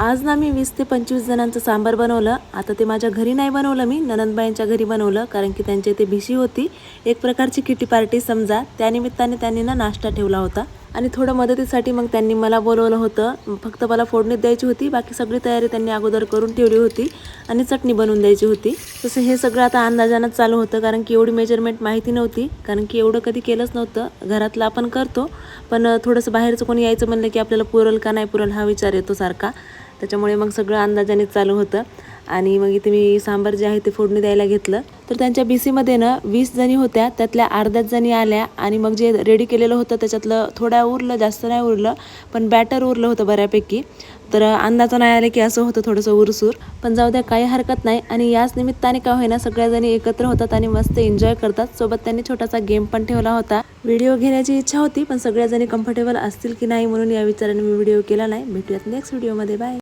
आज ना मी वीस ते पंचवीस जणांचं सांबार बनवलं. आता ते माझ्या घरी नाही बनवलं मी ननंदबाईंच्या घरी बनवलं कारण की त्यांच्या इथे भिशी होती. एक प्रकारची किटी पार्टी समजा त्यानिमित्ताने त्यांनी ना नाश्ता ठेवला होता. आणि थोडं मदतीसाठी मग त्यांनी मला बोलवलं होतं. फक्त मला फोडणीत द्यायची होती बाकी सगळी तयारी त्यांनी अगोदर करून ठेवली होती आणि चटणी बनवून द्यायची होती. तसं हे सगळं आता अंदाजानंच चालू होतं कारण की एवढी मेजरमेंट माहिती नव्हती कारण की एवढं कधी केलंच नव्हतं. घरातलं आपण करतो पण थोडंसं बाहेरचं कोणी यायचं म्हणलं की आपल्याला पुरल का नाही पुरल हा विचार येतो सारखा. त्याच्यामुळे मग सगळं अंदाजाने चालू होतं. आणि मग इथे मी सांबार जे आहे ते फोडणी द्यायला घेतलं. तर त्यांच्या बी सीमध्ये ना वीस जणी होत्या त्यातल्या अर्ध्याच जणी आल्या. आणि मग जे रेडी केलेलं होतं त्याच्यातलं थोड्या उरलं जास्त नाही उरलं पण बॅटर उरलं होतं बऱ्यापैकी. तर अंदाजा नाही आलं की असं होतं थोडंसं उरसूर. पण जाऊ द्या काही हरकत नाही. आणि याच निमित्ताने का होईना सगळ्याजणी एकत्र होतात आणि मस्त एन्जॉय करतात. सोबत त्यांनी छोटासा गेम पण ठेवला होता. व्हिडिओ घेण्याची इच्छा होती पण सगळ्याजणी कम्फर्टेबल असतील की नाही म्हणून या विचाराने मी व्हिडिओ केला नाही. भेटूयात नेक्स्ट व्हिडिओमध्ये बाय